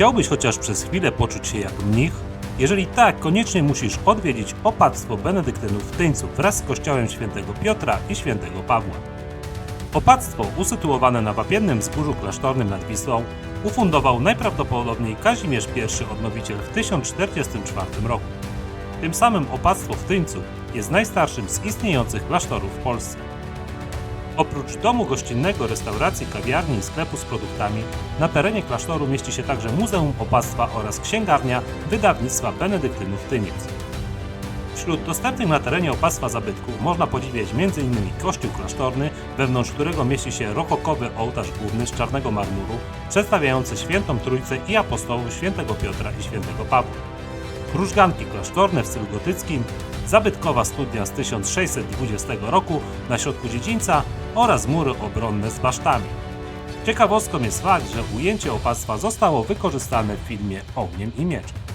Chciałbyś chociaż przez chwilę poczuć się jak mnich? Jeżeli tak, koniecznie musisz odwiedzić opactwo benedyktynów w Tyńcu wraz z kościołem świętego Piotra i świętego Pawła. Opactwo, usytuowane na wapiennym wzgórzu klasztornym nad Wisłą, ufundował najprawdopodobniej Kazimierz I Odnowiciel w 1044 roku. Tym samym opactwo w Tyńcu jest najstarszym z istniejących klasztorów w Polsce. Oprócz domu gościnnego, restauracji, kawiarni i sklepu z produktami, na terenie klasztoru mieści się także Muzeum Opactwa oraz księgarnia wydawnictwa Benedyktynów Tyniec. Wśród dostępnych na terenie opactwa zabytków można podziwiać m.in. kościół klasztorny, wewnątrz którego mieści się rokokowy ołtarz główny z czarnego marmuru, przedstawiający świętą Trójcę i apostołów świętego Piotra i świętego Pawła. Krużganki klasztorne w stylu gotyckim, zabytkowa studnia z 1620 roku na środku dziedzińca oraz mury obronne z basztami. Ciekawostką jest fakt, że ujęcie opactwa zostało wykorzystane w filmie Ogniem i Mieczem.